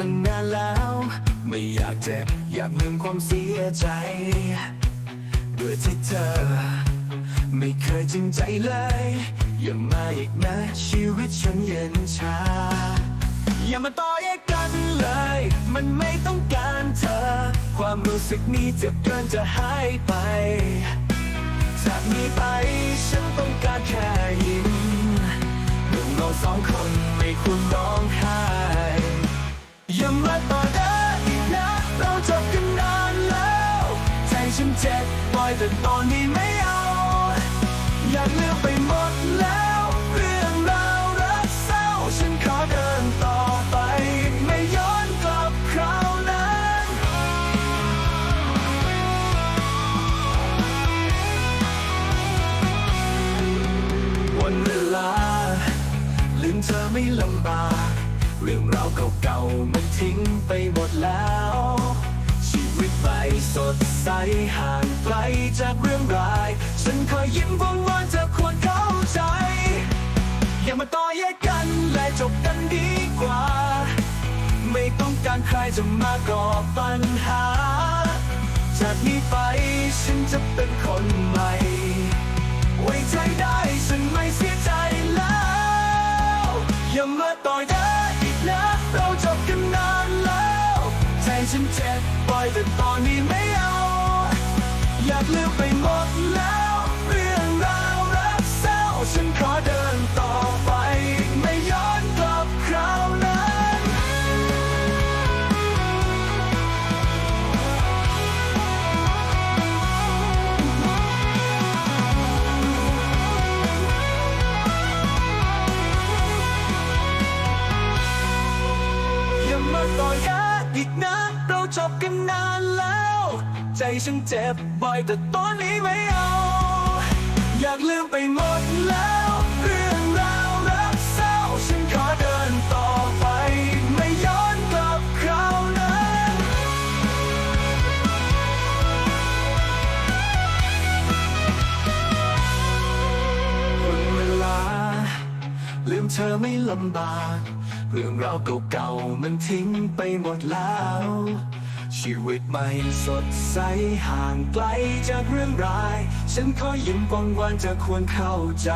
ตั้งนานแล้ว ไม่อยากเจ็บ อยากลืมความเสียใจ ด้วยที่เธอ ไม่เคยจริงใจเลย อย่ามาอีกนะ ชีวิตฉันเย็นชา อย่ามาต่อแยกกันเลย มันไม่ต้องการเธอ ความรู้สึกนี้เจ็บเกินจะหายไป จากนี้ไปฉันต้องการแค่ยิ้มเรื่องเราสองคนไม่ควร เจ็บบ่อยแต่ตอนนี้ไม่เอาอยากเลือกไปหมดแล้ว เรื่องราวรักเศร้า ฉันขอเดินต่อไป ไม่ย้อนกลับคราวนั้นวันเวลา ลืมเธอไม่ลำบาก เรื่องราวเก่าๆมันทิ้งไปหมดแล้ว ชีวิตใหม่สดใสห่างไกลจากเรื่องร้าย ฉันคอยยิ้มวงวานเธอควรเข้าใจ อย่ามาต่อแยกกันและจบกันดีกว่า ไม่ต้องการใครจะมาก่อปัญหา จากนี้ไปฉัน เจ็บปล่อยแต่ตอนนี้ไม่เอา อยากลืมไปหมดแล้ว เรื่องราวรักเศร้าฉันขอเดินต่อไป ไม่ย้อนกลับคราวนั้น อย่ามาต่อยาอีกนะ จบกันนานแล้ว ใจฉันเจ็บบ่อยแต่ตอนนี้ไม่เอา อยากลืมไปหมดแล้ว เรื่องราวรักเศร้า ฉันขอเดินต่อไป ไม่ย้อนกลับคราวนั้นวันเวลา ลืมเธอไม่ลำบาก เรื่องราวเก่าๆมันทิ้งไปหมดแล้ว ชีวิตใหม่สดใสห่างไกลจากเรื่องร้าย ฉันขอยิ้มกว้างๆจะควรเข้าใจ